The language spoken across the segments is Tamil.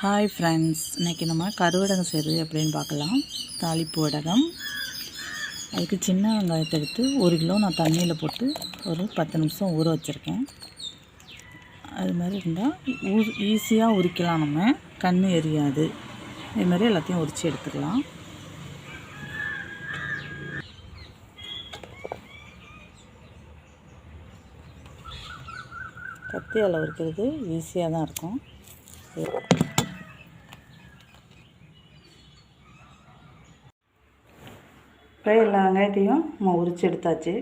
ஹாய் ஃப்ரெண்ட்ஸ் இன்றைக்கி நம்ம கருவடகம் செய்கிறது எப்படின்னு பார்க்கலாம். தாளிப்பு வடகம். அதுக்கு சின்ன வெங்காயத்தை எடுத்து ஒரு கிலோ நான் தண்ணியில் போட்டு ஒரு பத்து நிமிஷம் ஊற வச்சுருக்கேன். அது மாதிரி இருந்தால் ஊ ஈஸியாக உரிக்கலாம் நம்ம. கண் எரியாது. இது மாதிரி எல்லாத்தையும் உரித்து எடுத்துக்கலாம். கத்தியால் உரிக்கிறது ஈஸியாக தான் இருக்கும். இப்போ எல்லா வெங்காயத்தையும் நம்ம உரித்து எடுத்தாச்சு.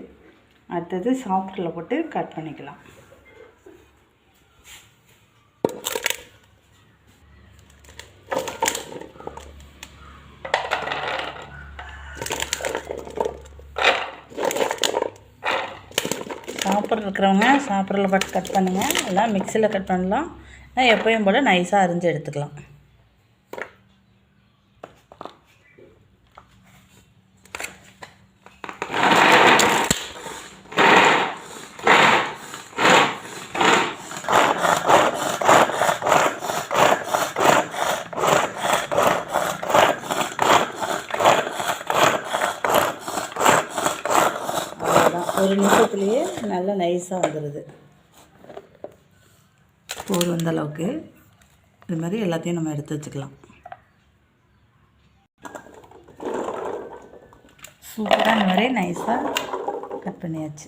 அடுத்தது சாப்பிட்டில் போட்டு கட் பண்ணிக்கலாம். சாப்பிட்ற இருக்கிறவங்க சாப்பிட்றல பட்டு கட் பண்ணுங்கள் எல்லாம் மிக்சியில் கட் பண்ணலாம். நான் எப்பயும் போல் நைஸாக அரிஞ்சு எடுத்துக்கலாம் அவ்வளோதான் ஒரு நிமிஷத்துலேயே நல்லா நைஸாக வந்துடுது போதும் இந்த அளவுக்கு. இது மாதிரி எல்லாத்தையும் நம்ம எடுத்து வச்சுக்கலாம். சூப்பராக இந்த மாதிரி நைஸாக கட் பண்ணியாச்சு.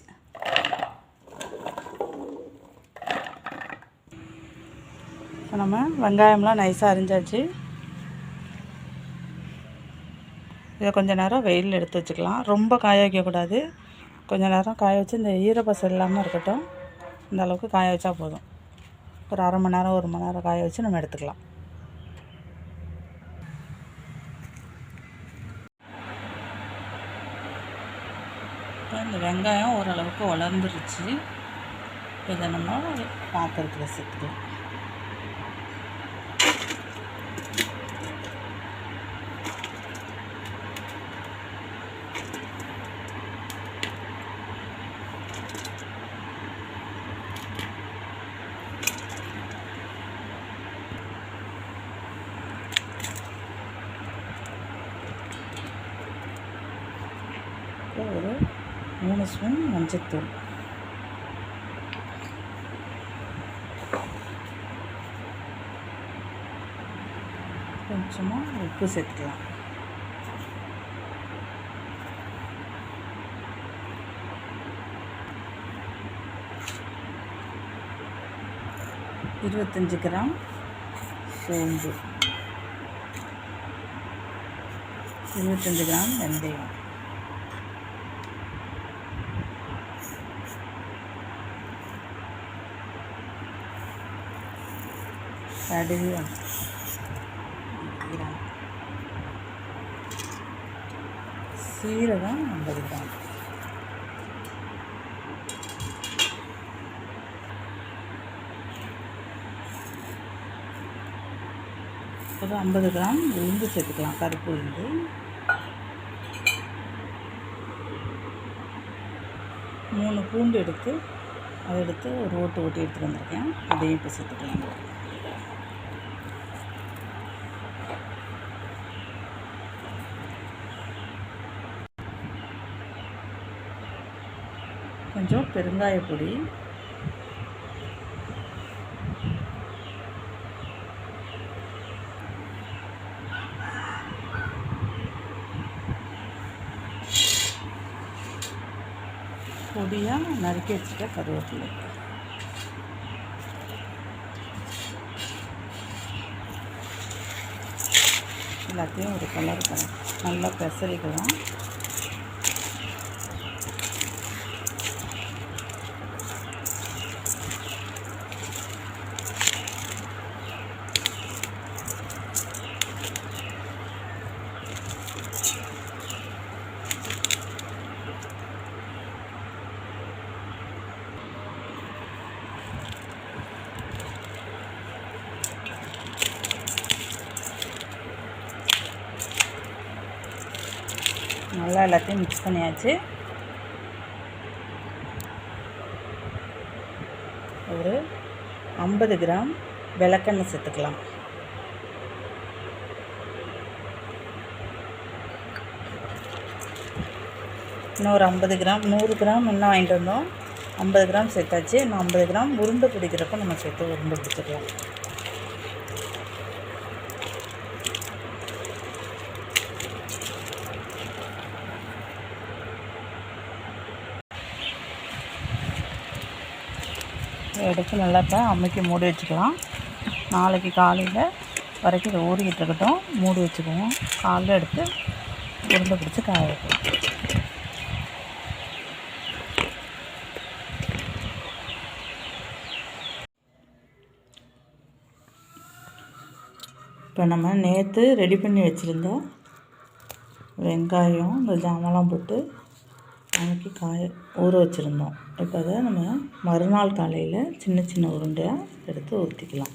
இப்போ நம்ம வெங்காயம்லாம் நைஸாக அரிஞ்சாச்சு. இதை கொஞ்சம் நேரம் வெயிலில் எடுத்து வச்சுக்கலாம். ரொம்ப காய வைக்கக்கூடாது. கொஞ்சம் நேரம் காய வச்சு இந்த ஈரப்பசம் இல்லாமல் இருக்கட்டும். இந்த அளவுக்கு காய வச்சா போதும். ஒரு அரை மணி நேரம் ஒரு மணி நேரம் காய வச்சு நம்ம எடுத்துக்கலாம். இப்போ இந்த வெங்காயம் ஓரளவுக்கு வளர்ந்துருச்சு. இதை நம்ம பாத்திரத்தில் சேர்த்துக்கலாம். ஒரு மூணு ஸ்பூன் மஞ்சத்தூள். கொஞ்சமாக உப்பு சேர்த்துக்கலாம். இருபத்தஞ்சி கிராம் சோம்பு. இருபத்தஞ்சி கிராம் வெந்தயம். கடுகு சீரகம் ஐம்பது கிராம் ஒரு ஐம்பது கிராம் உளுந்து சேர்த்துக்கலாம் கருப்பு உளுந்து மூணு பூண்டு எடுத்து அதை எடுத்து ஒரு ஓட்டு ஓட்டி எடுத்துகிட்டு வந்திருக்கேன் அதையும் இப்போ சேர்த்துக்கலாம் கொஞ்சம் பெருங்காய பொடி. பொடியாக நறுக்கி வச்சுட்ட கருவேப்பிலை. எல்லாத்தையும் ஒரு கலர் கலர் நல்லா பெசரிக்கலாம் நல்லா எல்லாத்தையும் மிக்ஸ் பண்ணியாச்சு. ஒரு ஐம்பது கிராம் விளக்கெண்ணெய் சேர்த்துக்கலாம். இன்னொரு ஐம்பது கிராம் நூறு கிராம் இன்னும் வாங்கிட்டு வந்தோம். ஐம்பது கிராம் சேர்த்தாச்சு. இன்னும் ஐம்பது கிராம் உருண்டை பிடிக்கிறப்ப நம்ம சேர்த்து உருண்டை பிடிச்சிக்கலாம். எடுத்து நல்லா இப்போ அம்மிக்கு மூடி வச்சுக்கலாம். நாளைக்கு காலையில் வரைக்கும் இதை ஊறிக்கிட்டு இருக்கட்டும். மூடி வச்சுக்குவோம். காலையில் எடுத்து உருண்டை பிடிச்சி காய வைக்கலாம். இப்போ நம்ம நேற்று ரெடி பண்ணி வச்சுருந்த வெங்காயம் இந்த ஜாமான்லாம் போட்டு அன்றைக்கி காய ஊற வச்சுருந்தோம். இப்போ அதை நம்ம மறுநாள் காலையில் சின்ன சின்ன உருண்டையாக எடுத்து ஊற்றிக்கலாம்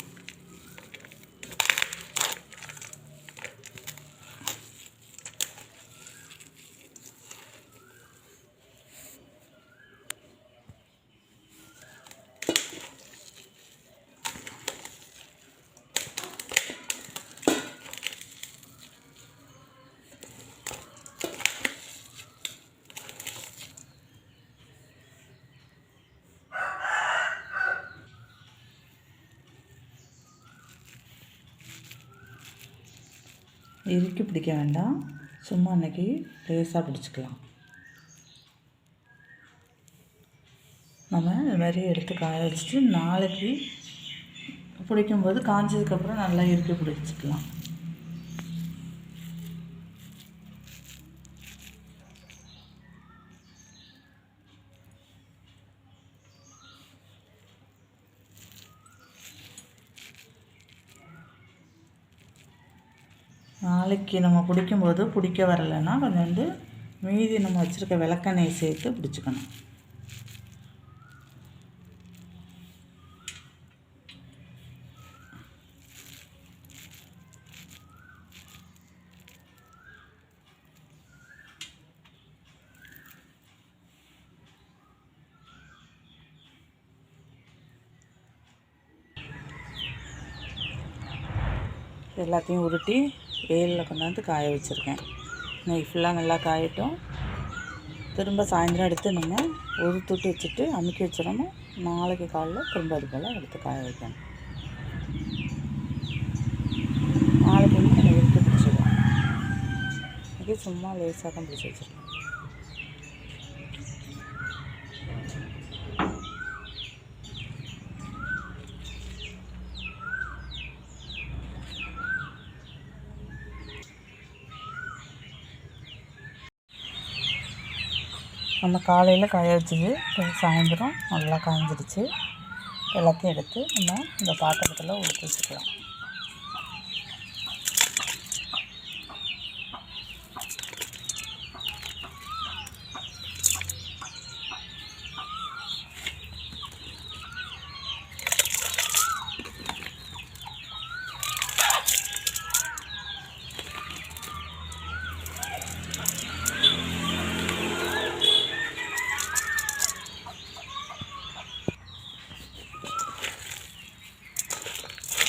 இறுக்கி பிடிக்க வேண்டாம். சும்மா அன்னைக்கு லேசாக பிடிச்சிக்கலாம். நம்ம இது மாதிரி எடுத்து காய வச்சுட்டு நாளைக்கு பிடிக்கும்போது காஞ்சதுக்கப்புறம் நல்லா இறுக்கி பிடிச்சிக்கலாம். நாளைக்கு நம்ம பிடிக்கும்போது பிடிக்க வரலைன்னா கொஞ்சம் வந்து மீதி நம்ம வச்சுருக்க விளக்கெண்ணெய் சேர்த்து பிடிச்சிக்கணும். எல்லாத்தையும் உருட்டி வெயிலில் கொண்டாந்து காய வச்சுருக்கேன். நெய் ஃபுல்லாக நல்லா காயட்டும். திரும்ப சாயந்தரம் எடுத்து நம்ம ஒரு துட்டு வச்சுட்டு அமுக்கி வச்சிடணும். நாளைக்கு காலையில் திரும்ப அது போல் எடுத்து காய வைக்கணும். நாளைக்கு வந்து நம்ம எடுத்து பிடிச்சிடுவோம் இது சும்மா லேசாக தான் பிடிச்சி வச்சுருக்கேன். நம்ம காலையில் காய வச்சது இப்போ சாயந்தரம் நல்லா காய்ஞ்சிடுச்சு எல்லாத்தையும் எடுத்து நம்ம இந்த பாத்திரத்தில் ஊற்றி வச்சுக்கலாம்.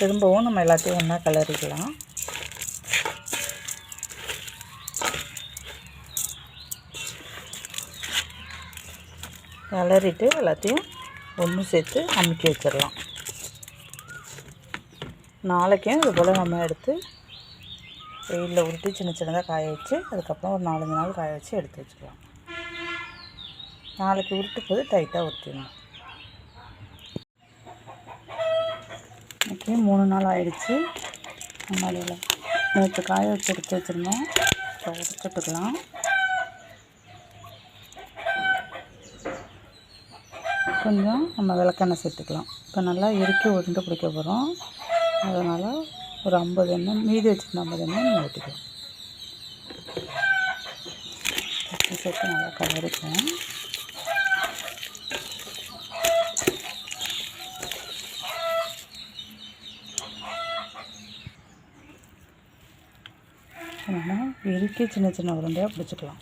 திரும்பவும் நம்ம எல்லாத்தையும் ஒன்றா கிளறிக்கலாம். கிளறிட்டு எல்லாத்தையும் ஒன்று சேர்த்து அமுக்கி வச்சிடலாம். நாளைக்கும் இது போல் நம்ம எடுத்து வெயிலில் உருட்டி சின்ன சின்னதாக காய வச்சு அதுக்கப்புறம் ஒரு நாலஞ்சு நாள் காய வச்சு எடுத்து வச்சுக்கலாம். நாளைக்கு உருட்டு போது டைட்டாக உருட்டிடணும் இன்றைக்கி மூணு நாள் ஆயிடுச்சு. மலையில் நேற்று காய வச்சு எடுத்து வச்சுருந்தோம். இப்போ உடச்சிட்டுக்கலாம் கொஞ்சம் நம்ம விளக்கெண்ணெய் சேர்த்துக்கலாம். இப்போ நல்லா இறுக்கி உருண்டு பிடிக்க போகிறோம். அதனால் ஒரு ஐம்பது எண்ணெய் மீதி வச்சுருந்த ஐம்பது எண்ணெய் நம்ம ஊற்றிக்கலாம். சேர்த்து நல்லா கலரிக்குவோம் நம்ம இறுக்கி சின்ன சின்ன உருண்டையாக பிடிச்சிக்கலாம்.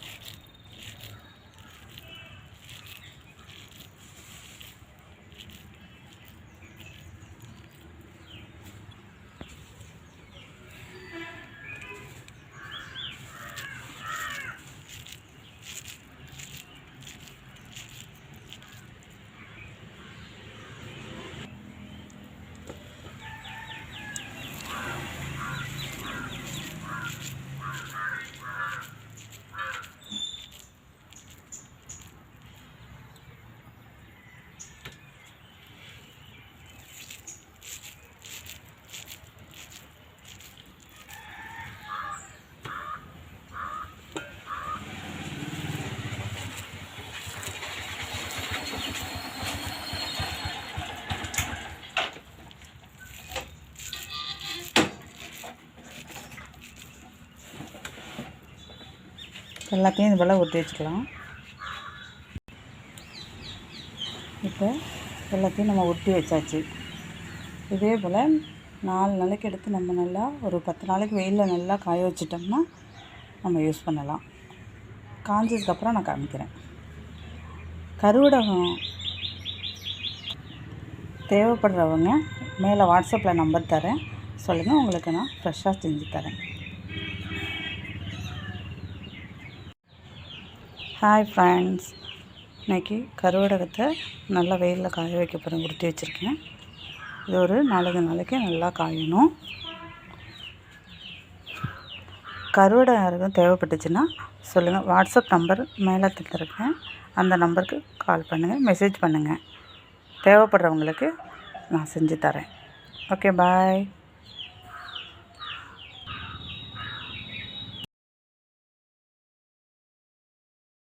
எல்லாத்தையும் இது போல் ஊற்றி வச்சுக்கலாம். இப்போ எல்லாத்தையும் நம்ம ஒட்டி வச்சாச்சு. இதே போல் நாலு நாளைக்கு எடுத்து நம்ம நல்லா ஒரு பத்து நாளைக்கு வெயிலில் நல்லா காய வச்சிட்டோம்னா நம்ம யூஸ் பண்ணலாம். காஞ்சதுக்கப்புறம் நான் காமிக்கிறேன். கருவடகம் தேவைப்படுறவங்க மேலே வாட்ஸ்அப்பில் நம்பர் தரேன். சொல்லுங்கள் உங்களுக்கு நான் ஃப்ரெஷ்ஷாக செஞ்சு தரேன். ஹாய் ஃப்ரெண்ட்ஸ் இன்றைக்கி கருவடகத்தை நல்லா வெயிலில் காய வைக்க போகிறேன் உருட்டி வச்சுருக்கேன். இது ஒரு நாலஞ்சு நாளைக்கு நல்லா காயணும். கருவடகம் யாருக்கும் தேவைப்பட்டுச்சுன்னா சொல்லுங்கள் வாட்ஸ்அப் நம்பர் மேலே தந்துருக்கேன். அந்த நம்பருக்கு கால் பண்ணுங்கள் மெசேஜ் பண்ணுங்கள் தேவைப்படுறவங்களுக்கு நான் செஞ்சு தரேன். Okay bye